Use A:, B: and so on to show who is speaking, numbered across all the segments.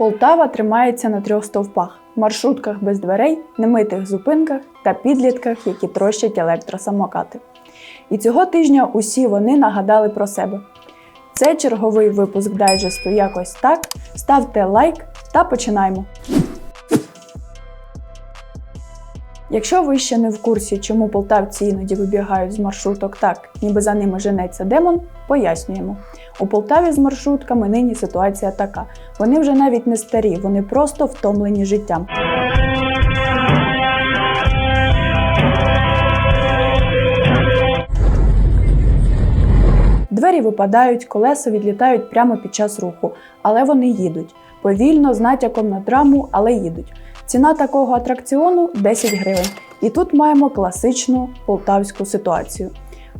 A: Полтава тримається на трьох стовпах: маршрутках без дверей, немитих зупинках та підлітках, які трощать електросамокати. І цього тижня усі вони нагадали про себе. Це черговий випуск дайджесту якось так. Ставте лайк та починаємо. Якщо ви ще не в курсі, чому полтавці іноді вибігають з маршруток так, ніби за ними женеться демон, пояснюємо. У Полтаві з маршрутками нині ситуація така. Вони вже навіть не старі, вони просто втомлені життям. Двері випадають, колеса відлітають прямо під час руху, але вони їдуть. Повільно, з натяком на драму, але їдуть. Ціна такого атракціону 10 гривень. І тут маємо класичну полтавську ситуацію.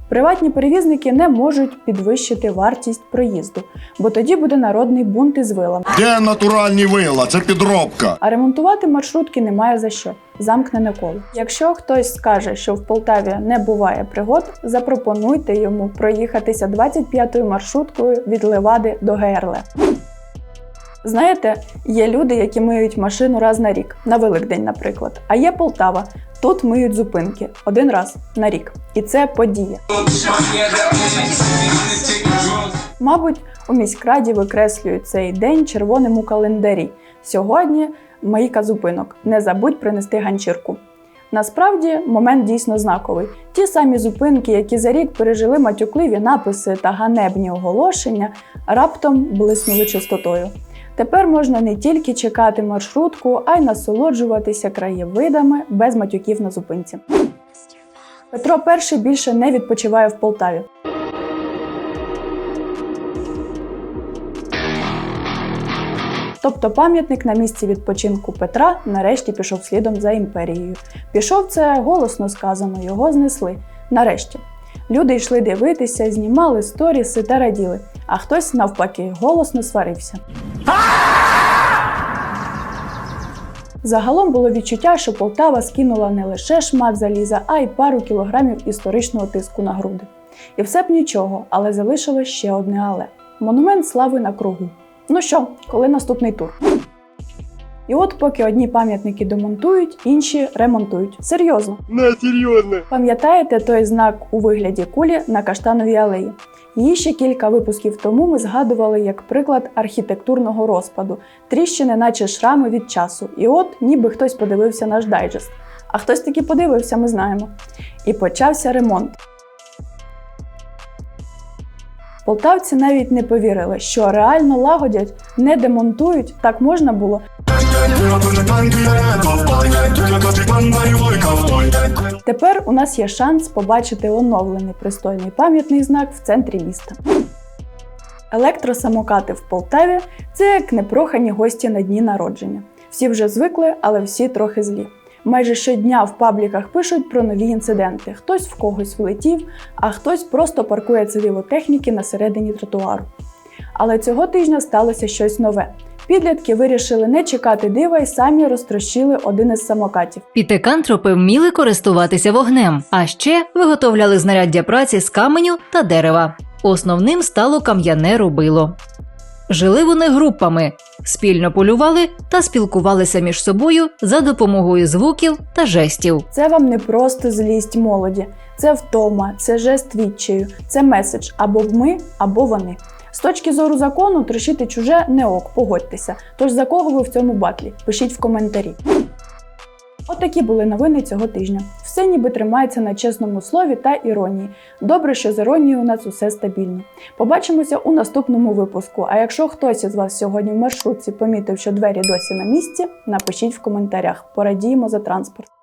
A: Приватні перевізники не можуть підвищити вартість проїзду, бо тоді буде народний бунт із вилами.
B: Де натуральні вила? Це підробка.
A: А ремонтувати маршрутки немає за що. Замкнене коло. Якщо хтось скаже, що в Полтаві не буває пригод, запропонуйте йому проїхатися 25-ю маршруткою від Левади до ГРЛ. Знаєте, є люди, які миють машину раз на рік, на Великдень, наприклад. А є Полтава. Тут миють зупинки один раз на рік. І це подія. Мабуть, у міськраді викреслюють цей день червоним у календарі. Сьогодні мийка зупинок. Не забудь принести ганчірку. Насправді момент дійсно знаковий. Ті самі зупинки, які за рік пережили матюкливі написи та ганебні оголошення, раптом блиснули чистотою. Тепер можна не тільки чекати маршрутку, а й насолоджуватися краєвидами без матюків на зупинці. Петро І більше не відпочиває в Полтаві. Тобто пам'ятник на місці відпочинку Петра нарешті пішов слідом за імперією. Пішов це голосно сказано, його знесли. Нарешті. Люди йшли дивитися, знімали сторіси та раділи, а хтось навпаки голосно сварився. Загалом було відчуття, що Полтава скинула не лише шмат заліза, а й пару кілограмів історичного тиску на груди. І все б нічого, але залишилось ще одне але монумент слави на кругу. Ну що, коли наступний тур? І от поки одні пам'ятники демонтують, інші ремонтують. Серйозно.
B: Не серйозно.
A: Пам'ятаєте той знак у вигляді кулі на каштановій алеї? Її ще кілька випусків тому ми згадували як приклад архітектурного розпаду, тріщини, наче шрами від часу. І от ніби хтось подивився наш дайджест. А хтось таки подивився, ми знаємо. І почався ремонт. Полтавці навіть не повірили, що реально лагодять, не демонтують, так можна було. Тепер у нас є шанс побачити оновлений пристойний пам'ятний знак в центрі міста. Електросамокати в Полтаві це як непрохані гості на дні народження. Всі вже звикли, але всі трохи злі. Майже щодня в пабліках пишуть про нові інциденти. Хтось в когось влетів, а хтось просто паркує цивілу техніки на середині тротуару. Але цього тижня сталося щось нове. Підлітки вирішили не чекати дива і самі розтрощили один із самокатів.
C: Пітекантропи вміли користуватися вогнем, а ще виготовляли знаряддя праці з каменю та дерева. Основним стало кам'яне рубило. Жили вони групами, спільно полювали та спілкувалися між собою за допомогою звуків та жестів.
A: Це вам не просто злість молоді, це втома, це жест відчаю, це меседж або ми, або вони. З точки зору закону, трощити чуже не ок, погодьтеся. Тож за кого ви в цьому батлі? Пишіть в коментарі. Отакі були новини цього тижня. Все ніби тримається на чесному слові та іронії. Добре, що з іронією у нас усе стабільно. Побачимося у наступному випуску. А якщо хтось із вас сьогодні в маршрутці помітив, що двері досі на місці, напишіть в коментарях. Порадіємо за транспорт.